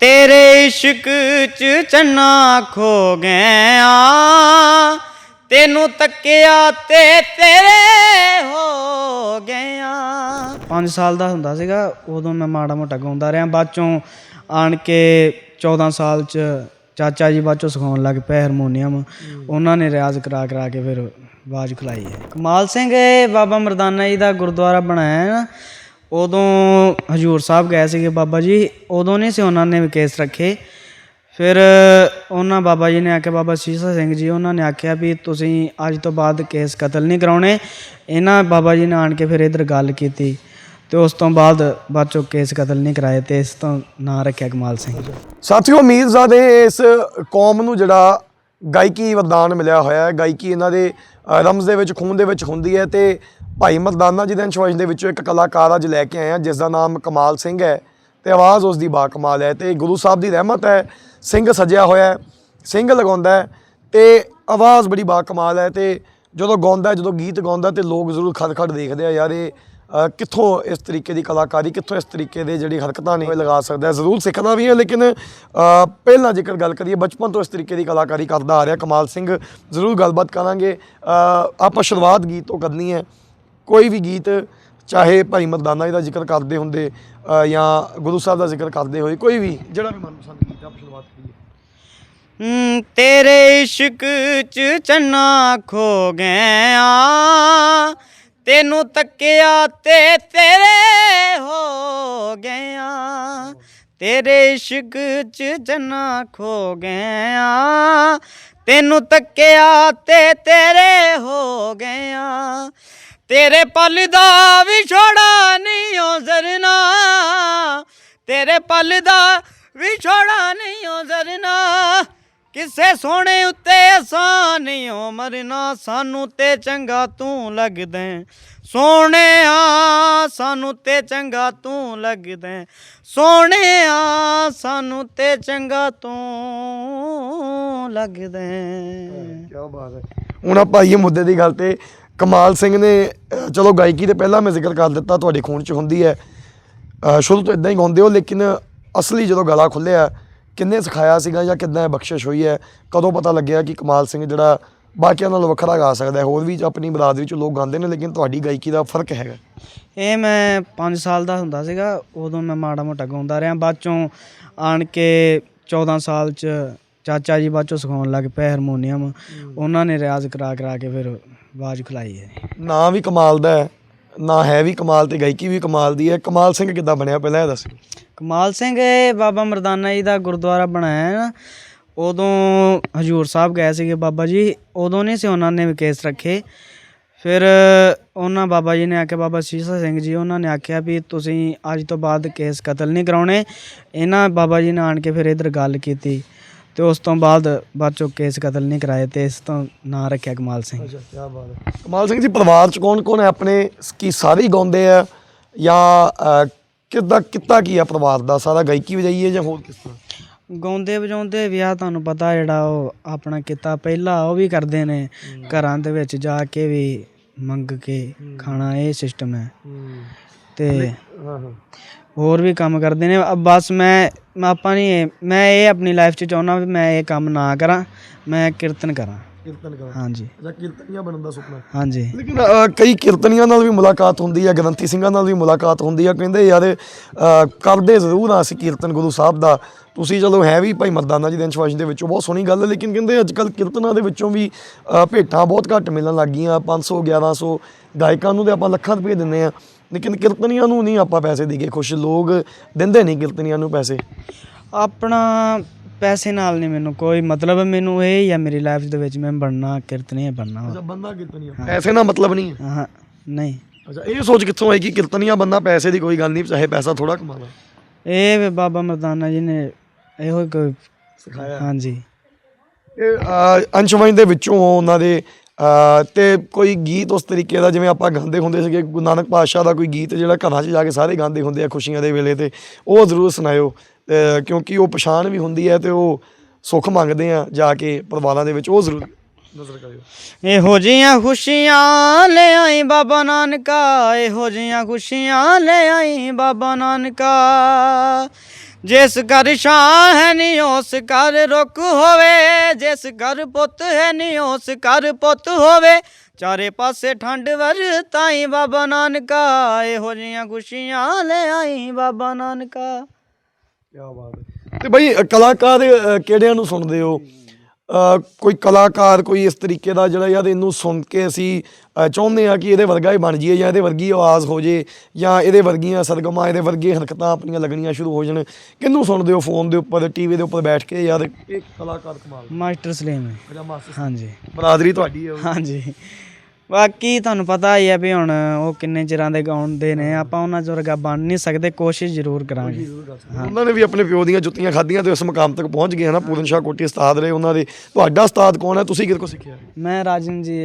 ਤੇਰੇ ਇਸ਼ਕ ਚ ਚੰਨਾ ਖੋ ਗਿਆ ਤੈਨੂੰ ਤੱਕਿਆ ਤੇ ਤੇਰੇ ਹੋ ਗਿਆ। 5 ਸਾਲ ਦਾ ਹੁੰਦਾ ਸੀਗਾ, ਉਦੋਂ ਮੈਂ ਮਾੜਾ ਮੋਟਾ ਗਾਉਂਦਾ ਰਿਹਾ। ਬਾਅਦ ਚੋਂ ਆਣ ਕੇ 14 ਸਾਲ ਚ ਚਾਚਾ ਜੀ ਬਾਅਦ ਚੋਂ ਸਿਖਾਉਣ ਲੱਗ ਪਏ ਹਾਰਮੋਨੀਅਮ। ਉਹਨਾਂ ਨੇ ਰਿਆਜ਼ ਕਰਾ ਕਰਾ ਕੇ ਫਿਰ ਆਵਾਜ਼ ਖੁਲਾਈ। ਹੈ ਕਮਾਲ ਸਿੰਘ, ਇਹ ਬਾਬਾ ਮਰਦਾਨਾ ਜੀ ਦਾ ਗੁਰਦੁਆਰਾ ਬਣਾਇਆ ਹੈ ਨਾ ਉਦੋਂ ਹਜੂਰ ਸਾਹਿਬ ਗਏ ਸੀਗੇ ਬਾਬਾ ਜੀ, ਉਦੋਂ ਨਹੀਂ ਸੀ ਉਹਨਾਂ ਨੇ ਕੇਸ ਰੱਖੇ। ਫਿਰ ਉਹਨਾਂ ਬਾਬਾ ਜੀ ਨੇ ਆ ਕੇ ਬਾਬਾ ਸੀਸਾ ਸਿੰਘ ਜੀ, ਉਹਨਾਂ ਨੇ ਆਖਿਆ ਵੀ ਤੁਸੀਂ ਅੱਜ ਤੋਂ ਬਾਅਦ ਕੇਸ ਕਤਲ ਨਹੀਂ ਕਰਾਉਣੇ। ਇਹਨਾਂ ਬਾਬਾ ਜੀ ਨੇ ਆਣ ਕੇ ਫਿਰ ਇਧਰ ਗੱਲ ਕੀਤੀ ਤੇ ਉਸ ਤੋਂ ਬਾਅਦ ਬਾਅਦ ਚੋਂ ਕੇਸ ਕਤਲ ਨਹੀਂ ਕਰਾਏ ਤੇ ਇਸ ਤੋਂ ਨਾਂ ਰੱਖਿਆ ਕਮਾਲ ਸਿੰਘ। ਸਾਥੀਓ ਮੀਰਜ਼ਾਦੇ ਇਸ ਕੌਮ ਨੂੰ ਜਿਹੜਾ ਗਾਇਕੀ ਵਰਦਾਨ ਮਿਲਿਆ ਹੋਇਆ ਹੈ, ਗਾਇਕੀ ਇਹਨਾਂ ਦੇ ਰਮਜ਼ ਦੇ ਵਿੱਚ, ਖੂਨ ਦੇ ਵਿੱਚ ਹੁੰਦੀ ਹੈ ਤੇ ਭਾਈ ਮਰਦਾਨਾ ਜੀ ਦੇ ਅੰਸ਼ਵਾਜ ਦੇ ਵਿੱਚੋਂ ਇੱਕ ਕਲਾਕਾਰ ਅੱਜ ਲੈ ਕੇ ਆਏ ਆ ਜਿਸ ਦਾ ਨਾਮ ਕਮਾਲ ਸਿੰਘ ਹੈ ਤੇ ਆਵਾਜ਼ ਉਸ ਦੀ ਬਾ ਕਮਾਲ ਹੈ ਤੇ ਗੁਰੂ ਸਾਹਿਬ ਦੀ ਰਹਿਮਤ ਹੈ, ਸਿੰਘ ਸਜਿਆ ਹੋਇਆ ਸਿੰਘ ਲਗਾਉਂਦਾ ਹੈ ਤੇ ਆਵਾਜ਼ ਬੜੀ ਬਾ ਕਮਾਲ ਹੈ ਤੇ ਜਦੋਂ ਗਾਉਂਦਾ ਜਦੋਂ ਗੀਤ ਗਾਉਂਦਾ ਤੇ ਲੋਕ ਜ਼ਰੂਰ ਖੜ ਖੜ ਦੇਖਦੇ ਆ ਯਾਰ ਇਹ ਕਿੱਥੋਂ ਇਸ ਤਰੀਕੇ ਦੀ ਕਲਾਕਾਰੀ ਕਿੱਥੋਂ ਇਸ ਤਰੀਕੇ ਦੇ ਜਿਹੜੀ ਹਰਕਤਾਂ ਨੇ ਉਹ ਲਗਾ ਸਕਦਾ ਜ਼ਰੂਰ ਸਿੱਖਦਾ ਵੀ ਹੈ ਲੇਕਿਨ ਪਹਿਲਾਂ ਜੇਕਰ ਗੱਲ ਕਰੀਏ ਬਚਪਨ ਤੋਂ ਇਸ ਤਰੀਕੇ ਦੀ ਕਲਾਕਾਰੀ ਕਰਦਾ ਆ ਰਿਹਾ ਕਮਾਲ ਸਿੰਘ। ਜ਼ਰੂਰ ਗੱਲਬਾਤ ਕਰਾਂਗੇ। ਆਪਾਂ ਸ਼ੁਰੂਆਤ ਗੀਤ ਤੋਂ ਕਰਨੀ ਹੈ। ਕੋਈ ਵੀ ਗੀਤ ਚਾਹੇ ਭਾਈ ਮਰਦਾਨਾ ਜੀ ਦਾ ਜ਼ਿਕਰ ਕਰਦੇ ਹੁੰਦੇ ਜਾਂ ਗੁਰੂ ਸਾਹਿਬ ਦਾ ਜ਼ਿਕਰ ਕਰਦੇ ਹੋਏ ਕੋਈ ਵੀ ਜਿਹੜਾ ਵੀ ਮਨਪਸੰਦ ਗੀਤ ਹੈ, ਆਪਾਂ ਸ਼ੁਰੂਆਤ ਕਰੀਏ। ਤੇਰੇ ਇਸ਼ਕ ਚ ਚੰਨਾ ਖੋ ਗਿਆ ਤੈਨੂੰ ਤੱਕਿਆ ਤੇ ਤੇਰੇ ਹੋ ਗਿਆ ਤੇਰੇ ਇਸ਼ਕ ਚ ਚੰਨਾ ਖੋ ਗਿਆ ਤੈਨੂੰ ਤੱਕਿਆ ਤੇ ਤੇਰੇ ਹੋ ਗਿਆ ਤੇਰੇ ਪਲ ਦਾ ਵਿਛੋੜਾ ਨਹੀਂ ਓ ਜ਼ਰਨਾ ਤੇਰੇ ਪਲ ਦਾ ਵਿਛੋੜਾ ਨਹੀਂ ਓ ਜ਼ਰਨਾ ਕਿਸੇ ਸੋਹਣੇ ਉੱਤੇ ਅਸਾਂ ਨਹੀਂ ਓ ਮਰਨਾ ਸਾਨੂੰ ਤੇ ਚੰਗਾ ਤੂੰ ਲੱਗਦਾ ਹੈ। ਸੋਹਣਿਆ, ਸਾਨੂੰ ਤੇ ਚੰਗਾ ਤੂੰ ਲੱਗਦਾ ਸੋਹਣਿਆ, ਸਾਨੂੰ ਤੇ ਚੰਗਾ ਤੂੰ ਲੱਗਦਾ ਕੀ ਬਾਤ ਹੈ। ਹੁਣ ਆਪਾਂ ਆਈਏ ਮੁੱਦੇ ਦੀ ਗੱਲ ਤੇ। ਕਮਾਲ ਸਿੰਘ ਨੇ ਚਲੋ ਗਾਇਕੀ ਤੇ ਪਹਿਲਾਂ ਮੈਂ ਜ਼ਿਕਰ ਕਰ ਦਿੱਤਾ, ਤੁਹਾਡੇ ਖੂਨ 'ਚ ਹੁੰਦੀ ਹੈ। ਸ਼ੁਰੂ ਤੋਂ ਇਦਾਂ ਹੀ ਗਾਉਂਦੇ ਹੋ, ਲੇਕਿਨ ਅਸਲੀ ਜਦੋਂ ਗਲਾ ਖੁੱਲਿਆ ਕਿੰਨੇ ਸਿਖਾਇਆ ਸੀਗਾ ਜਾਂ ਕਿੱਦਾਂ ਇਹ ਬਖਸ਼ਿਸ਼ ਹੋਈ ਹੈ? ਕਦੋਂ ਪਤਾ ਲੱਗਿਆ ਕਿ ਕਮਾਲ ਸਿੰਘ ਜਿਹੜਾ ਬਾਕੀਆਂ ਨਾਲੋਂ ਵੱਖਰਾ ਗਾ ਸਕਦਾ ਹੈ? ਹੋਰ ਵੀ ਆਪਣੀ ਬਰਾਦਰੀ 'ਚ ਲੋਕ ਗਾਉਂਦੇ ਨੇ ਲੇਕਿਨ ਤੁਹਾਡੀ ਗਾਇਕੀ ਦਾ ਫ਼ਰਕ ਹੈਗਾ। ਇਹ ਮੈਂ 5 ਸਾਲ ਦਾ ਹੁੰਦਾ ਸੀਗਾ ਉਦੋਂ ਮੈਂ ਮਾੜਾ ਮੋਟਾ ਗਾਉਂਦਾ ਰਿਹਾ। ਬਾਅਦ ਚੋਂ ਆਣ ਕੇ 14 ਸਾਲ ਚ ਚਾਚਾ ਜੀ ਬਾਅਦ ਚੋਂ ਸਿਖਾਉਣ ਲੱਗ ਪਏ ਹਾਰਮੋਨੀਅਮ। ਉਹਨਾਂ ਨੇ ਰਿਆਜ਼ ਕਰਾ ਕਰਾ ਕੇ ਫਿਰ ਆਵਾਜ਼ ਖੁਲਾਈ ਹੈ। ਨਾਂ ਵੀ ਕਮਾਲ ਦਾ ਹੈ। ਨਾ ਹੈ ਵੀ ਕਮਾਲ ਤੇ ਗਾਇਕੀ ਵੀ ਕਮਾਲ ਦੀ ਹੈ। ਕਮਾਲ ਸਿੰਘ ਕਿੱਦਾਂ ਬਣਿਆ ਪਹਿਲਾਂ ਇਹ ਦੱਸ। ਕਮਾਲ ਸਿੰਘ ਇਹ ਬਾਬਾ ਮਰਦਾਨਾ ਜੀ ਦਾ ਗੁਰਦੁਆਰਾ ਬਣਾਇਆ ਹੈ ਨਾ। ਉਦੋਂ ਹਜੂਰ ਸਾਹਿਬ ਗਏ ਸੀਗੇ ਬਾਬਾ ਜੀ। ਉਦੋਂ ਨਹੀਂ ਸੀ ਉਹਨਾਂ ਨੇ ਵੀ ਕੇਸ ਰੱਖੇ। ਫਿਰ ਉਹਨਾਂ ਬਾਬਾ ਜੀ ਨੇ ਆਖਿਆ ਬਾਬਾ ਸੀਸਾ ਸਿੰਘ ਜੀ, ਉਹਨਾਂ ਨੇ ਆਖਿਆ ਵੀ ਤੁਸੀਂ ਅੱਜ ਤੋਂ ਬਾਅਦ ਕੇਸ ਕਤਲ ਨਹੀਂ ਕਰਾਉਣੇ। ਇਹਨਾਂ ਬਾਬਾ ਜੀ ਨੇ ਆਣ ਕੇ ਫਿਰ ਇਧਰ ਗੱਲ ਕੀਤੀ। ਤੇ ਉਸ ਤੋਂ ਬਾਅਦ ਬਾਅਦ ਚੋਂ ਕੇਸ ਕਤਲ ਨਹੀਂ ਕਰਾਏ ਤੇ ਇਸ ਤੋਂ ਨਾਂ ਰੱਖਿਆ ਕਮਾਲ ਸਿੰਘ। ਅੱਛਾ ਕੀ ਬਾਤ ਹੈ। ਕਮਾਲ ਸਿੰਘ ਜੀ ਪਰਿਵਾਰ ਚ ਕੌਣ ਕੌਣ ਹੈ? ਆਪਣੇ ਕੀ ਸਾਰੇ ਹੀ ਗਾਉਂਦੇ ਆ ਜਾਂ ਕਿੱਦਾਂ ਕਿੱਤਾ ਕੀ ਆ ਪਰਿਵਾਰ ਦਾ? ਸਾਰਾ ਗਾਇਕੀ ਵਜਾਈ ਹੈ ਜਾਂ ਹੋਰ ਕਿਸ ਤਰ੍ਹਾਂ? ਗਾਉਂਦੇ ਵਜਾਉਂਦੇ ਵਿਆਹ ਤੁਹਾਨੂੰ ਪਤਾ ਜਿਹੜਾ ਉਹ ਆਪਣਾ ਕੀਤਾ। ਪਹਿਲਾਂ ਉਹ ਵੀ ਕਰਦੇ ਨੇ ਘਰਾਂ ਦੇ ਵਿੱਚ ਜਾ ਕੇ ਵੀ ਮੰਗ ਕੇ ਖਾਣਾ ਇਹ ਸਿਸਟਮ ਹੈ। ਤੇ ਹਾਂ। ਹਾਂ ਹੋਰ ਵੀ ਕੰਮ ਕਰਦੇ ਨੇ। ਅਬ ਬਸ ਮੈਂ ਮੈਂ ਆਪਾਂ ਨਹੀਂ ਇਹ- ਮੈਂ ਇਹ ਆਪਣੀ ਲਾਈਫ 'ਚ ਚਾਹੁੰਦਾ ਵੀ ਮੈਂ ਇਹ ਕੰਮ ਨਾ ਕਰਾਂ ਮੈਂ ਕੀਰਤਨ ਕਰਾਂ। ਕੀਰਤਨ ਕਰਾਂ। ਹਾਂਜੀ। ਅੱਛਾ ਕੀਰਤਨੀਆ ਬਣਨ ਦਾ ਸੁਪਨਾ। ਹਾਂਜੀ। ਲੇਕਿਨ ਕਈ ਕੀਰਤਨੀਆਂ ਨਾਲ ਵੀ ਮੁਲਾਕਾਤ ਹੁੰਦੀ ਹੈ ਗ੍ਰੰਥੀ ਸਿੰਘਾਂ ਨਾਲ ਵੀ ਮੁਲਾਕਾਤ ਹੁੰਦੀ ਹੈ ਕਹਿੰਦੇ ਯਾਰ ਕਰਦੇ ਜ਼ਰੂਰ ਆ ਅਸੀਂ ਕੀਰਤਨ ਗੁਰੂ ਸਾਹਿਬ ਦਾ। ਤੁਸੀਂ ਚਲੋ ਹੈ ਵੀ ਭਾਈ ਮਰਦਾਨਾ ਜੀ ਦੇ ਅੰਸ਼ਵਾਸ ਦੇ ਵਿੱਚੋਂ ਬਹੁਤ ਸੋਹਣੀ ਗੱਲ ਹੈ ਲੇਕਿਨ ਕਹਿੰਦੇ ਅੱਜ ਕੱਲ ਕੀਰਤਨਾਂ ਦੇ ਵਿੱਚੋਂ ਵੀ ਭੇਟਾਂ ਬਹੁਤ ਘੱਟ ਮਿਲਣ ਲੱਗ ਗਈਆਂ। 500 1100 ਗਾਇਕਾਂ ਨੂੰ ਤੇ ਆਪਾਂ ਲੱਖਾਂ ਰੁਪਏ ਦਿੰਦੇ ਆ। ਲੇਕਿਨ ਕੀਰਤਨੀਆਂ ਨੂੰ ਨਹੀਂ ਆਪਾਂ ਪੈਸੇ ਦੇ ਕੇ ਖੁਸ਼ ਲੋਕ ਦਿੰਦੇ ਨਹੀਂ ਕੀਰਤਨੀਆਂ ਨੂੰ ਪੈਸੇ। ਆਪਣਾ ਪੈਸੇ ਨਾਲ ਨਹੀਂ ਮੈਨੂੰ ਕੋਈ ਮਤਲਬ ਮੈਨੂੰ ਇਹ ਹੀ ਆ ਮੇਰੀ ਲਾਈਫ ਦੇ ਵਿੱਚ ਮੈਂ ਬਣਨਾ ਕੀਰਤਨੀ ਬਣਨਾ। ਵਾ। ਬੰਦਾ ਕੀਰਤਨੀਆ। ਪੈਸੇ ਨਾਲ ਮਤਲਬ ਨਹੀਂ ਹੈ? ਹਾਂ ਨਹੀਂ। ਅੱਛਾ ਇਹ ਸੋਚ ਕਿੱਥੋਂ ਆਈ ਕਿ ਕੀਰਤਨੀਆ ਬੰਦਾ ਪੈਸੇ ਦੀ ਕੋਈ ਗੱਲ ਨਹੀਂ ਚਾਹੇ ਪੈਸਾ ਥੋੜਾ ਕਮਾਣਾ ਇਹ ਵੀ ਬਾਬਾ ਮਰਦਾਨਾ ਜੀ ਨੇ ਇਹੋ ਹੀ ਕੋਈ ਸਿਖਾਇਆ। ਹਾਂਜੀ। ਇਹ ਅਹ, ਅੰਸ਼ਵੰਸ਼ ਦੇ ਵਿੱਚੋਂ ਉਹਨਾਂ ਦੇ ਤੇ ਕੋਈ ਗੀਤ ਉਸ ਤਰੀਕੇ ਦਾ, ਜਿਵੇਂ ਆਪਾਂ ਗਾਉਂਦੇ ਹੁੰਦੇ ਸੀਗੇ, ਗੁਰੂ ਨਾਨਕ ਪਾਤਸ਼ਾਹ ਦਾ ਕੋਈ ਗੀਤ ਜਿਹੜਾ ਘਰਾਂ 'ਚ ਜਾ ਕੇ ਸਾਰੇ ਗਾਉਂਦੇ ਹੁੰਦੇ ਆ ਖੁਸ਼ੀਆਂ ਦੇ ਵੇਲੇ ਤੇ, ਉਹ ਜ਼ਰੂਰ ਸੁਣਾਇਓ। ਤੇ ਕਿਉਂਕਿ ਉਹ ਪਛਾਣ ਵੀ ਹੁੰਦੀ ਹੈ ਤੇ ਉਹ ਸੁੱਖ ਮੰਗਦੇ ਆ ਜਾ ਕੇ ਪਰਿਵਾਰਾਂ ਦੇ ਵਿੱਚ, ਉਹ ਜ਼ਰੂਰ ਨਜ਼ਰ ਕਰਿਓ। ਇਹੋ ਜੀਆਂ ਖੁਸ਼ੀਆਂ ਲੈ ਆਈ ਬਾਬਾ ਨਾਨਕਾ, ਇਹੋ ਜੀਆਂ ਖੁਸ਼ੀਆਂ ਲੈ ਆਈ ਬਾਬਾ ਨਾਨਕਾ। ਜਿਸ ਘਰ ਛਾਂ ਹੈ ਨੀ ਉਸ ਘਰ ਰੁੱਖ ਹੋਵੇ। ਜਿਸ ਘਰ ਪੁੱਤ ਹੈ ਨੀ ਉਸ ਘਰ ਪੁੱਤ ਹੋਵੇ। ਚਾਰੇ ਪਾਸੇ ਠੰਡ ਵਰ ਤਾਈ ਬਾਬਾ ਨਾਨਕਾ ਇਹੋ ਜੀਆਂ ਖੁਸ਼ੀਆਂ ਲੈ ਆਈ ਬਾਬਾ ਨਾਨਕਾ। ਕੀ ਬਾਤ ਹੈ। ਤੇ ਬਈ ਕਲਾਕਾਰ ਅ, ਕਿਹੜਿਆਂ ਨੂੰ ਸੁਣਦੇ ਹੋ? ਕੋਈ ਕਲਾਕਾਰ ਕੋਈ ਇਸ ਤਰੀਕੇ ਦਾ ਜਿਹੜਾ ਯਾਰ ਇਹਨੂੰ ਸੁਣ ਕੇ ਅਸੀਂ ਚਾਹੁੰਦੇ ਆ ਕਿ ਇਹਦੇ ਵਰਗਾ ਹੀ ਬਣ ਜਾਈਏ ਜਾਂ ਇਹਦੇ ਵਰਗੀ ਆਵਾਜ਼ ਹੋ ਜੇ ਜਾਂ ਇਹਦੇ ਵਰਗੀਆਂ ਸਰਗਮਾਂ ਇਹਦੇ ਵਰਗੇ ਹਰਕਤਾਂ ਆਪਣੀਆਂ ਲੱਗਣੀਆਂ ਸ਼ੁਰੂ ਹੋ ਜਾਣ। ਕਿਹਨੂੰ ਸੁਣਦੇ ਹੋ ਫੋਨ ਦੇ ਉੱਪਰ ਟੀਵੀ ਦੇ ਉੱਪਰ ਬੈਠ ਕੇ ਯਾਰ ਇਹ ਕਲਾਕਾਰ ਕਮਾਲ। ਮਾਸਟਰ ਸਲੀਮ ਮਾਸਟਰ ਹਾਂਜੀ। ਬਰਾਦਰੀ ਤੁਹਾਡੀ ਹੈ। ਹਾਂਜੀ। ਬਾਕੀ ਤੁਹਾਨੂੰ ਪਤਾ ਹੀ ਹੈ ਵੀ ਹੁਣ ਉਹ ਕਿੰਨੇ ਚਿਰਾਂ ਦੇ ਗਾਉਂਦੇ ਨੇ ਆਪਾਂ ਉਹਨਾਂ ਚੋਂ ਵਰਗਾ ਬਣ ਨਹੀਂ ਸਕਦੇ ਕੋਸ਼ਿਸ਼ ਜ਼ਰੂਰ ਕਰਾਂਗੇ। ਉਹਨਾਂ ਨੇ ਵੀ ਆਪਣੇ ਪਿਓ ਦੀਆਂ ਜੁੱਤੀਆਂ ਖਾਧੀਆਂ ਤੇ ਉਸ ਮੁਕਾਮ ਤੱਕ ਪਹੁੰਚ ਗਏ ਹਨਾ ਪੂਰਨ ਸ਼ਾਹ ਕੋਟੀ ਉਸਤਾਦ ਰਹੇ ਉਹਨਾਂ ਦੇ। ਤੁਹਾਡਾ ਉਸਤਾਦ ਕੌਣ ਹੈ? ਤੁਸੀਂ ਕਿਹਦੇ ਕੋਲ ਸਿੱਖਿਆ? ਮੈਂ ਰਾਜਨ ਜੀ